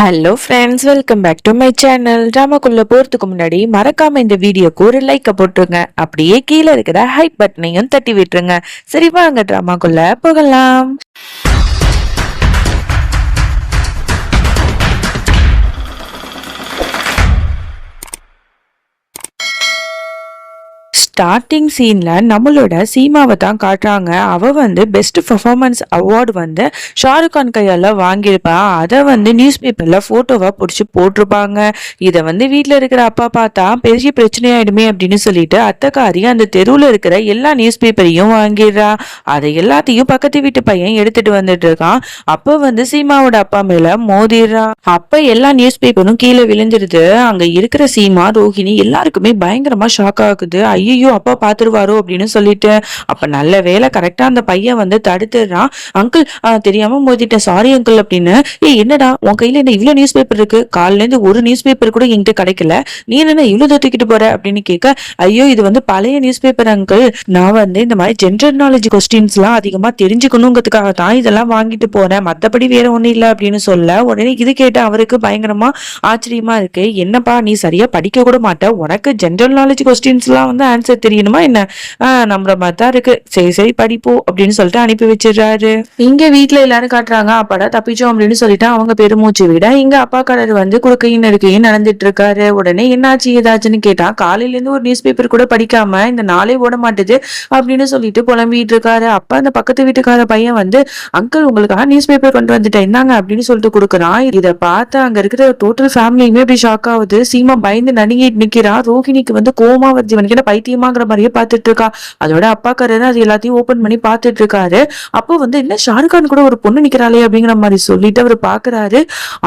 Hello friends welcome back to my channel ட்ராமாக்குள்ளே போகிறதுக்கு முன்னாடி மறக்காம இந்த வீடியோக்கு ஒரு லைக்கை போட்டுருங்க. அப்படியே கீழே இருக்கிற ஹைப் பட்டனையும் தட்டி விட்டுருங்க. சரி வாங்க ட்ராமாக்குள்ளே போகலாம். ஸ்டார்டிங் சீனில் நம்மளோட சீமாவை தான் காட்டுறாங்க. அவள் வந்து பெஸ்ட் பர்ஃபார்மன்ஸ் அவார்டு வந்து ஷாருக் கான் கையால் வாங்கியிருப்பா. அதை வந்து நியூஸ் பேப்பரில் ஃபோட்டோவாக பிடிச்சி போட்டிருப்பாங்க. இதை வந்து வீட்டில் இருக்கிற அப்பா பார்த்தா பெரிய பிரச்சனையாயிடுமே அப்படின்னு சொல்லிட்டு அத்தக்காரி அந்த தெருவில் இருக்கிற எல்லா நியூஸ் பேப்பரையும் வாங்கிடுறா. அதை எல்லாத்தையும் பக்கத்து வீட்டு பையன் எடுத்துட்டு வந்துட்டு இருக்கான். அப்போ வந்து சீமாவோட அப்பா மேல மோதிடுறான் அப்ப எல்லா நியூஸ் பேப்பரும் கீழே விழுந்துடுது. அங்க இருக்கிற சீமா ரோஹிணி எல்லாருக்குமே பயங்கரமா ஷாக் ஆகுது. ஐயோ ஐயோ அப்பா பாத்துருவாரோ அப்படின்னு சொல்லிட்டு அப்ப நல்ல வேலை கரெக்டா அந்த பையன் வந்து தடுத்துடுறான். அங்கிள் தெரியாம மோதிட்டேன் சாரி அங்கிள் அப்படின்னு. ஏய் என்னடா உன் கையில என்ன இவ்வளவு நியூஸ் பேப்பர் இருக்கு? காலையில இருந்து ஒரு நியூஸ் பேப்பர் கூட என்கிட்ட கிடைக்கல. நீ என்ன இவ்வளவு தூக்கிட்டு போற? அப்படின்னு கேட்க ஐயோ இது வந்து பழைய நியூஸ் பேப்பர் அங்கிள் நான் வந்து இந்த மாதிரி ஜென்ரல் நாலேஜ் கொஸ்டின்ஸ் எல்லாம் அதிகமா தெரிஞ்சுக்கணுங்கிறதுக்காக தான் இதெல்லாம் வாங்கிட்டு போறேன். மத்தபடி வேற ஒண்ணும் இல்லை அப்படின்னு சொல்ல உடனே இது கேட்டு அவருக்கு பயங்கரமா ஆச்சரியமா இருக்கு. என்னப்பா நீ சரியா படிக்க கூட மாட்ட. உனக்கு ஜென்ரல் நாலேஜ் கொஸ்டின்ஸ் எல்லாம் வந்து ஆன்சர் தெரியணுமா என்ன? நம்புற மாதிரி தான் இருக்கு. சரி சரி படிப்போம் அப்படின்னு சொல்லிட்டு அனுப்பி வச்சிடுறாரு. இங்க வீட்டுல எல்லாரும் காட்டுறாங்க அப்பாடா தப்பிச்சோம் அப்படின்னு சொல்லிட்டு அவங்க பெருமூச்சு விட இங்க அப்பா கடர் வந்து குறுக்கையும் நெருக்கையும் நடந்துட்டு இருக்காரு. உடனே என்னாச்சு ஏதாச்சுன்னு கேட்டா காலையில இருந்து ஒரு நியூஸ் பேப்பர் கூட படிக்காம இந்த நாளே ஓட மாட்டுது அப்படின்னு சொல்லிட்டு புலம்பிட்டு இருக்காரு. அப்ப அந்த பக்கத்து வீட்டுக்கார பையன் வந்து அங்கிள் உங்களுக்காக நியூஸ் பேப்பர் கொண்டு வந்துட்டேன். இந்தாங்க அப்படின்னு சொல்லிட்டு கொடுக்குறான். இதை பார்த்து அங்க இருக்கிற டோட்டல் ஃபேமிலியுமே இப்படி ஷாக் ஆகுது. சீமா பயந்து நடுங்கிட்டு நிக்கிறா ரோஹிணிக்கு வந்து கோமா வருது இவனுக்கு பைத்தியம் முடியுமாங்கிற மாதிரியே பார்த்துட்டு இருக்கா அதோட அப்பாக்காரரு அது எல்லாத்தையும் ஓபன் பண்ணி பார்த்துட்டு இருக்காரு அப்போ வந்து என்ன ஷாருக்கான் கூட ஒரு பொண்ணு நிக்கிறாளே அப்படிங்கிற மாதிரி சொல்லிட்டு அவர் பாக்குறாரு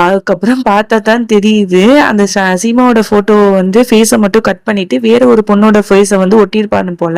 அதுக்கப்புறம் பார்த்தா தான் தெரியுது அந்த சீமாவோட போட்டோ வந்து ஃபேஸை மட்டும் கட் பண்ணிட்டு வேற ஒரு பொண்ணோட ஃபேஸை வந்து ஒட்டியிருப்பான்னு போல.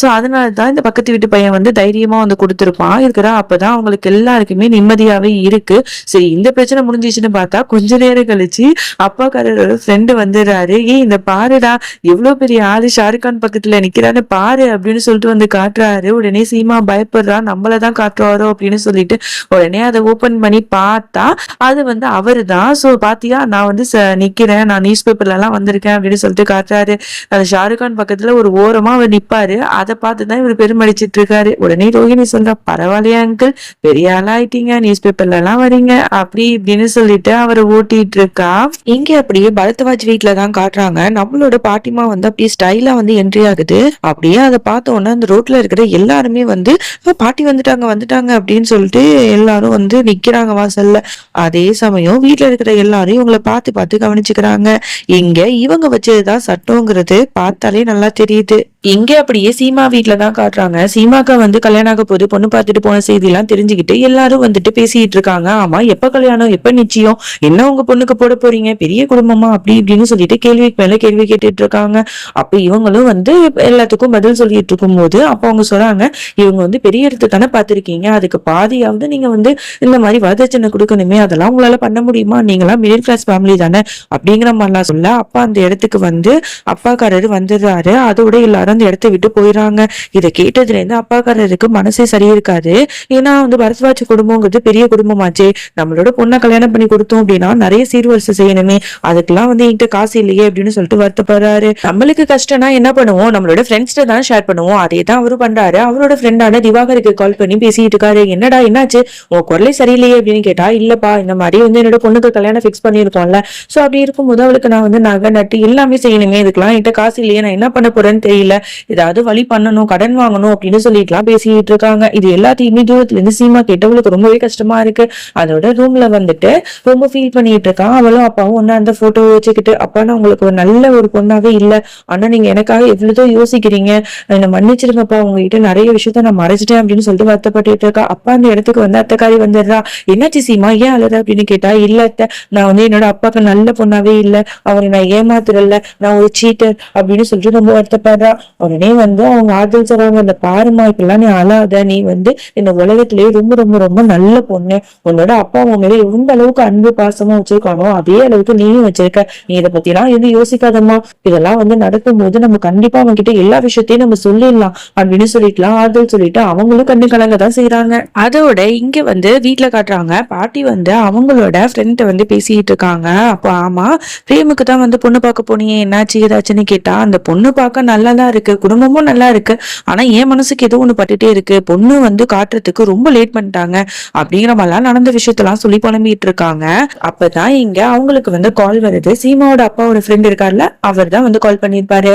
ஸோ அதனால தான் இந்த பக்கத்து வீட்டு பையன் வந்து தைரியமா வந்து கொடுத்துருப்பான். இருக்கிறா அப்பதான் அவங்களுக்கு எல்லாருக்குமே நிம்மதியாவே இருக்கு. சரி இந்த பிரச்சனை முடிஞ்சிச்சுன்னு பார்த்தா கொஞ்ச நேரம் கழிச்சு அப்பாக்காரரோட ஃப்ரெண்டு வந்துடுறாரு. ஏய் இந்த பாருடா எவ்வளவு பெரிய ஆளு ஷாருக்கான் பக்கத்துல நிக்கிறான்னு பாரு அப்படின்னு சொல்லிட்டு வந்து காட்டுறாரு. உடனே சீமா பயப்படுறா நம்மளதான் காட்டுறாரோ அப்படின்னு சொல்லிட்டு உடனே அதை ஓபன் பண்ணி பார்த்தா அது வந்து அவரு தான் ஸோ பாத்தியா நான் வந்து ச- நிக்கிறேன் நான் நியூஸ் பேப்பர்ல எல்லாம் வந்திருக்கேன் அப்படின்னு சொல்லிட்டு காட்டுறாரு. அந்த ஷாருக் கான் பக்கத்துல ஒரு ஓரமா அவர் நிப்பாரு. அதை பார்த்து தான் இவர் பெருமடிச்சிட்டு இருக்காரு. உடனே ரோஹிணி சொல்றா பரவாயில்லையா அங்கிள் பெரிய ஆளாயிட்டீங்க நியூஸ் பேப்பர்ல எல்லாம் வரீங்க. அப்படி இப்படின்னு சொல்லிட்டு அவரை ஓட்டிட்டு இருக்கா. இங்க அப்படியே பரத்வாஜ் வீட்ல தான் காட்டுறாங்க. நம்மளோட பாட்டிமா வந்து அப்படியே ஸ்டைலா வந்து என்ட்ரி ஆகுது. அப்படியே அதை பார்த்த உடனே அந்த ரோட்ல இருக்கிற எல்லாருமே வந்து பாட்டி வந்துட்டாங்க வந்துட்டாங்க அப்படின்னு சொல்லிட்டு எல்லாரும் வந்து நிக்கிறாங்க வாசல்ல. அதே சமயம் வீட்ல இருக்கிற எல்லாரும் இவங்களை பார்த்து பார்த்து கவனிச்சுக்கிறாங்க. இங்க இவங்க வச்சதுதான் சட்டங்கிறது. பார்த்தாலே நல்லா தெரியுது. இங்க அப்படியே சீமா வீட்ல தான் காட்டுறாங்க. சீமாக்கா வந்து கல்யாணம் ஆக போது பொண்ணு பார்த்துட்டு போன செய்தி எல்லாம் தெரிஞ்சுக்கிட்டு எல்லாரும் வந்துட்டு பேசிட்டு இருக்காங்க. ஆமா எப்ப கல்யாணம் எப்ப நிச்சயம் என்ன உங்க பொண்ணுக்கு போட போறீங்க பெரிய குடும்பமா அப்படி இப்படின்னு சொல்லிட்டு கேள்விக்கு மேல கேள்வி கேட்டுட்டு இருக்காங்க. அப்ப இவங்களும் வந்து எல்லாத்துக்கும் பதில் சொல்லிட்டு இருக்கும்போது அப்ப அவங்க சொல்றாங்க இவங்க வந்து பெரிய இடத்து தானே பார்த்துருக்கீங்க. அதுக்கு பாதியாவது நீங்க வந்து இந்த மாதிரி வரதட்சணை கொடுக்கணுமே அதெல்லாம் உங்களால பண்ண முடியுமா? நீங்களாம் மிடில் கிளாஸ் ஃபேமிலி தானே? அப்படிங்கிற மாதிரிலாம் சொல்ல அப்பா அந்த இடத்துக்கு வந்து அப்பாக்காரரு வந்துடுறாரு. அதோட எல்லாரும் அந்த இடத்த விட்டு போயிடுறாங்க. இதை கேட்டதுல இருந்து அப்பாக்காரருக்கு மனசே சரியிருக்காது. ஏன்னா வந்து பரத்வாஜ் குடும்பங்கிறது பெரிய குடும்பமாச்சே. நம்மளோட பொண்ணை கல்யாணம் பண்ணி கொடுத்தோம் அப்படின்னா நிறைய சீர்வரிசை செய்யணுமே. அதுக்கெல்லாம் வந்து என்கிட்ட காசு இல்லையே அப்படின்னு சொல்லிட்டு வருத்தப்படுறாரு. நம்மளுக்கு கஷ்டம்னா என்ன பண்ணுவோம்? நம்மளோட ஃப்ரெண்ட்ஸ்ட தான் ஷேர் பண்ணுவோம். அதே தான் அவரும் பண்றாரு. அவரோட ஃப்ரெண்டான திவாகருக்கு கால் பண்ணி பேசிட்டு இருக்காரு. என்னடா என்னாச்சு? உன் குரலே சரியில்லையே அப்படின்னு கேட்டா இல்லப்பா இந்த மாதிரி வந்து என்னோட பொண்ணுக்கு கல்யாணம் ஃபிக்ஸ் பண்ணியிருக்கோம்ல. சோ அப்படி இருக்கும்போது அவளுக்கு நான் வந்து நகை நட்டு எல்லாமே செய்யணுமே. இதுக்கெல்லாம் என்கிட்ட காசு இல்லையே. நான் என்ன பண்ண போறேன்னு தெரியல. ஏதாவது வழி பண்ணணும் கடன் வாங்கணும் அப்படின்னு சொல்லிட்டுலாம் பேசிட்டு இருக்காங்க. இது எல்லாத்தையுமே தூரத்துல இருந்து சீமா கேட்டவளுக்கு ரொம்பவே கஷ்டமா இருக்கு. அதோட ரூம்ல வந்துட்டு ரொம்ப ஃபீல் பண்ணிட்டு இருக்கான். அவளும் அப்பாவும் ஒன்னா அந்த போட்டோ வச்சுக்கிட்டு அப்பா நான் உங்களுக்கு ஒரு நல்ல ஒரு பொண்ணாவே இல்ல. ஆனா நீங்க எனக்காக எவ்வளவுதோ யோசிக்கிறீங்க. என்ன மன்னிச்சிருங்கப்பா உங்ககிட்ட நிறைய விஷயத்த நான் மறைச்சிட்டேன் அப்படின்னு சொல்லிட்டு வருத்தப்பட்டுட்டு இருக்கா. அப்பா அந்த இடத்துக்கு வந்து அத்தைக்காரி வந்துடுறா. என்னாச்சு சீமா? ஏன் அழுற அப்படின்னு கேட்டா இல்ல அத்தை நான் வந்து என்னோட அப்பாவுக்கு நல்ல பொண்ணாவே இல்ல. அவரை நான் ஏமாத்துறல நான் ஒரு சீட்டர் அப்படின்னு சொல்லிட்டு ரொம்ப வருத்தப்படுறா. உடனே வந்து அவங்க ஆறுதல் சொல்றாங்க இந்த பாருமா இப்பெல்லாம் நீ அழாத நீ வந்து இந்த உலகத்திலேயே ரொம்ப ரொம்ப ரொம்ப நல்ல பொண்ணு. உன்னோட அப்பா உன் மேல எந்த அளவுக்கு அன்பு பாசமா வச்சிருக்கானோ அதே அளவுக்கு நீயும் வச்சிருக்க. நீ இதை பத்தி எல்லாம் எதுவும் யோசிக்காதம்மா. இதெல்லாம் வந்து நடக்கும் போது நம்ம கண்டிப்பா அவங்க கிட்ட எல்லா விஷயத்தையும் நம்ம சொல்லிடலாம். அப்படின்னு சொல்லிட்டுலாம் ஆறுதல் சொல்லிட்டு அவங்களும் கண்ணு கலங்க தான் செய்யறாங்க அதோட இங்க வந்து வீட்டுல காட்டுறாங்க. பாட்டி வந்து அவங்களோட ஃப்ரெண்ட்ட வந்து பேசிட்டு இருக்காங்க. அப்போ ஆமா பிரேமுக்கு தான் வந்து பொண்ணு பார்க்க போனியே. என்னாச்சு? ஏதாச்சுன்னு கேட்டா அந்த பொண்ணு பார்க்க நல்லா தான் இருக்கு. இருக்கு குடும்பமும் நல்லா இருக்கு. ஆனா என் மனசுக்கு ஏதோ ஒண்ணு பட்டுட்டே இருக்கு. பொண்ணு வந்து காட்டுறதுக்கு ரொம்ப லேட் பண்ணிட்டாங்க. அப்படிங்கிற மாதிரிலாம் நடந்த விஷயத்தெல்லாம் சொல்லி புலம்பிட்டு இருக்காங்க அப்பதான் இங்க அவங்களுக்கு வந்து கால் வருது. சீமாவோட அப்பாவோட ஃப்ரெண்ட் இருக்கார்ல அவர் தான் வந்து கால் பண்ணியிருப்பாரு.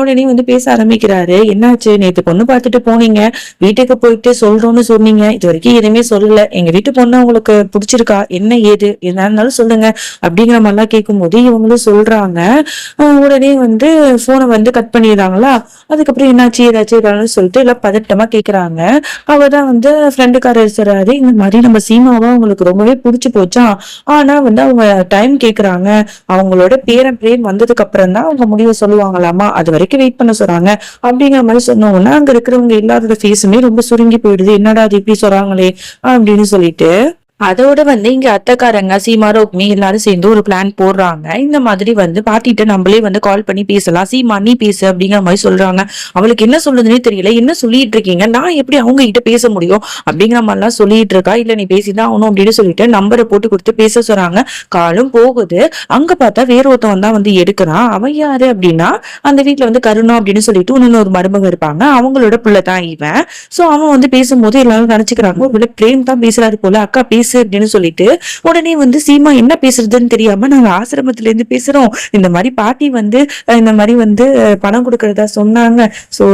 உடனே வந்து பேச ஆரம்பிக்கிறாரு. என்னாச்சு? நேத்து பொண்ணு பார்த்துட்டு போனீங்க. வீட்டுக்கு போயிட்டு சொல்றோம்னு சொன்னீங்க. இது வரைக்கும் எதுவுமே சொல்லல. எங்க வீட்டு பொண்ணு உங்களுக்கு பிடிச்சிருக்கா? என்ன ஏது? என்ன இருந்தாலும் சொல்லுங்க. அப்படிங்கிற மாதிரிலாம் கேட்கும்போது இவங்களும் சொல்றாங்க. உடனே வந்து போனை வந்து கட் பண்ணிடுறாங்களா? அதுக்கப்புறம் என்னாச்சு ஏதாச்சும் ஏதாச்சும் சொல்லிட்டு எல்லாம் பதட்டமா கேக்குறாங்க. அவர் தான் வந்து ஃப்ரெண்டுக்காரர் சொல்றாரு இந்த மாதிரி நம்ம சீமாவா அவங்களுக்கு ரொம்பவே பிடிச்சி போச்சா? ஆனா வந்து அவங்க டைம் கேக்குறாங்க. அவங்களோட பேரன் பிரேம் வந்ததுக்கு அப்புறம் தான் அவங்க முடிவை சொல்லுவாங்களாமா? அது வரைக்கும் வெயிட் பண்ண சொல்றாங்க. அப்படிங்கிற மாதிரி சொன்னோம்னா அங்க இருக்கிறவங்க எல்லாரோட ஃபேஸுமே ரொம்ப சுருங்கி போயிடுது. என்னடா அது இப்படி சொல்றாங்களே? அப்படின்னு சொல்லிட்டு அதோட வந்து இங்க அத்தைக்காரங்க சீமா ரோக்மி எல்லாரும் சேர்ந்து ஒரு பிளான் போடுறாங்க. இந்த மாதிரி வந்து பாட்டிட்ட நம்மளே வந்து கால் பண்ணி பேசலாம். சீமா நீ பேசு அப்படிங்கிற மாதிரி சொல்றாங்க. அவளுக்கு என்ன சொல்லுதுன்னே தெரியல. என்ன சொல்லிட்டு இருக்கீங்க? நான் எப்படி அவங்க கிட்ட பேச முடியும் அப்படிங்கிற மாதிரிலாம் சொல்லிட்டு இருக்கா? இல்ல நீ பேசிதான் ஆகணும் அப்படின்னு சொல்லிட்டு நம்பரை போட்டு கொடுத்து பேச சொல்றாங்க. காலும் போகுது. அங்க பார்த்தா வேற ஒருத்தவன் தான் வந்து எடுக்கிறான். அவன் யாரு அப்படின்னா அந்த வீட்டுல வந்து கருணா அப்படின்னு சொல்லிட்டு இன்னொரு மருமக இருப்பாங்க. அவங்களோட பிள்ளை தான் இவன். சோ அவன் வந்து பேசும்போது எல்லாரும் நினைச்சுக்கிறாங்க ஒரு பிரேம் தான் பேசுறாரு போல. அக்கா பேசு. அப்படின்னு சொல்லிட்டு உடனே வந்து சீமா என்ன பேசுறதுன்னு தெரியாம நாங்க ஆசிரமத்துல இருந்து பேசுறோம். இந்த மாதிரி பாட்டி வந்து இந்த மாதிரி வந்து பணம் கொடுக்கறதா சொன்னாங்க. சோ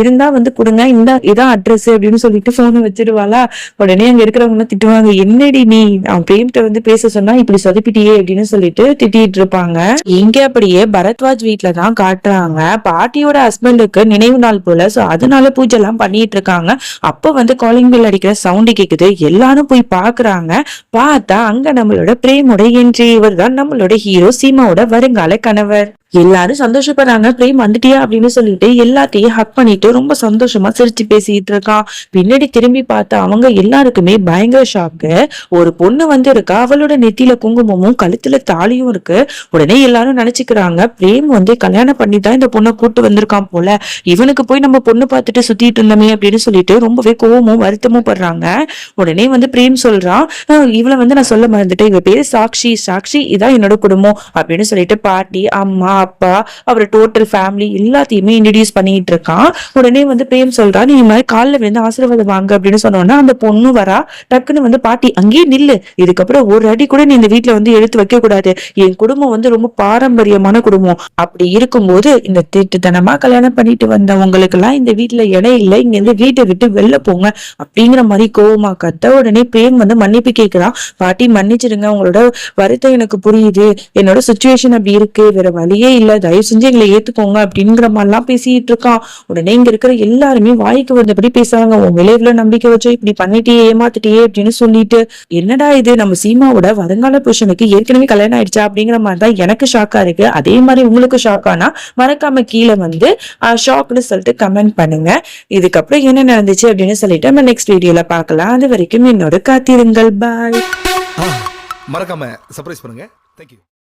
இருந்தா வந்து கொடுங்க. இந்த இதான் அட்ரஸ் அப்படின்னு சொல்லிட்டு போனை வச்சிருவாளா? உடனே அங்க இருக்கிறவங்க திட்டுவாங்க. என்னடி நீ? அவன் பிரேம்கிட்ட வந்து பேச சொன்னா இப்படி சொதப்பிட்டியே அப்படின்னு சொல்லிட்டு திட்டிட்டு இருப்பாங்க. இங்க அப்படியே பரத்வாஜ் வீட்டுலதான் தான் காட்டுறாங்க. பாட்டியோட ஹஸ்பண்டுக்கு நினைவு நாள் போல. சோ அதனால பூஜை எல்லாம் பண்ணிட்டு இருக்காங்க. அப்ப வந்து காலிங் பில் அடிக்கிற சவுண்ட் கேக்குது. எல்லாரும் போய் பாக்குறாங்க பார்த்தா அங்க நம்மளோட பிரேமோட என்ட்ரி இவர் தான் நம்மளோட ஹீரோ சீமாவோட வருங்கால கணவர். எல்லாரும் சந்தோஷப்படுறாங்க. பிரேம் வந்துட்டியா? அப்படின்னு சொல்லிட்டு எல்லாத்தையும் ஹக் பண்ணிட்டு ரொம்ப சந்தோஷமா சிரிச்சு பேசிட்டு இருக்கான் பின்னாடி திரும்பி பார்த்தா அவங்க எல்லாருக்குமே பயங்கர ஷாக்கு ஒரு பொண்ணு வந்து இருக்கா அவளோட நெத்தியில குங்குமமும் கழுத்துல தாலியும் இருக்கு. உடனே எல்லாரும் நினைச்சுக்கிறாங்க. பிரேம் வந்து கல்யாணம் பண்ணி தான் இந்த பொண்ணை கூட்டு வந்திருக்கான் போல. இவனுக்கு போய் நம்ம பொண்ணு பார்த்துட்டு சுத்திட்டு இருந்தோமே அப்படின்னு சொல்லிட்டு ரொம்பவே கோவமும் வருத்தமும் படுறாங்க. உடனே வந்து பிரேம் சொல்றான் இவளை வந்து நான் சொல்ல மறந்துட்டேன். இவ பேரு சாக்ஷி. சாக்ஷி இதான் என்னோட குடும்பம். அப்படின்னு சொல்லிட்டு பாட்டி அம்மா அப்பா அவர் டோட்டல் ஃபேமிலி எல்லாத்தையுமே இன்ட்ரடியூஸ் பண்ணிட்டு இருக்கான். உடனே வந்து பிரேம் சொல்றான் நீ இந்த மாதிரி காலில் விழுந்து ஆசீர்வாதம் வாங்க அப்படின்னு சொன்னோன்னா அந்த பொண்ணு வரா. டக்குன்னு வந்து பாட்டி அங்கேயே நில்லு. இதுக்கப்புறம் ஒரு அடி கூட நீ இந்த வீட்டுல வந்து எடுத்து வைக்க கூடாது. என் குடும்பம் வந்து ரொம்ப பாரம்பரியமான குடும்பம். அப்படி இருக்கும்போது இந்த திட்டுத்தனமா கல்யாணம் பண்ணிட்டு வந்த உங்களுக்கு எல்லாம் இந்த வீட்டுல இடம் இல்லை. இங்க இருந்து வீட்டை விட்டு வெளில போங்க அப்படிங்கிற மாதிரி கோவமா கத்த உடனே பிரேம் வந்து மன்னிப்பு கேட்கிறான் பாட்டி மன்னிச்சிடுங்க. உங்களோட வருத்தம் எனக்கு புரியுது. என்னோட சுச்சுவேஷன் அப்படி இருக்கு. வேற வழியே இல்லை தயவு செஞ்சு எங்களை ஏத்துக்கோங்க அப்படிங்கிற மாதிரிலாம் பேசிட்டு இருக்கான் உடனே இங்க இருக்கிற எல்லாருமே வாய்க்கு வந்தபடி பேசுறாங்க. உன் விளைவுல நம்பிக்கை வச்சோ இப்படி பண்ணிட்டியே ஏமாத்திட்டியே அப்படின்னு சொல்லிட்டு என்னடா இது? நம்ம சீமாவோட வருங்கால புருஷனுக்கு ஏற்கனவே கல்யாணம் ஆயிடுச்சா அப்படிங்கிற மாதிரி தான் எனக்கு ஷாக்கா இருக்கு. அதே மாதிரி உங்களுக்கு ஷாக்கானா மறக்காம கீழே வந்து ஷாக்னு சொல்லிட்டு கமெண்ட் பண்ணுங்க. இதுக்கப்புறம் என்ன நடந்துச்சு அப்படின்னு சொல்லிட்டு நம்ம நெக்ஸ்ட் வீடியோல பார்க்கலாம். அது வரைக்கும் என்னோட காத்திருங்கள். பாய் மறக்காம சர்ப்ரைஸ் பண்ணுங்க. தேங்க்யூ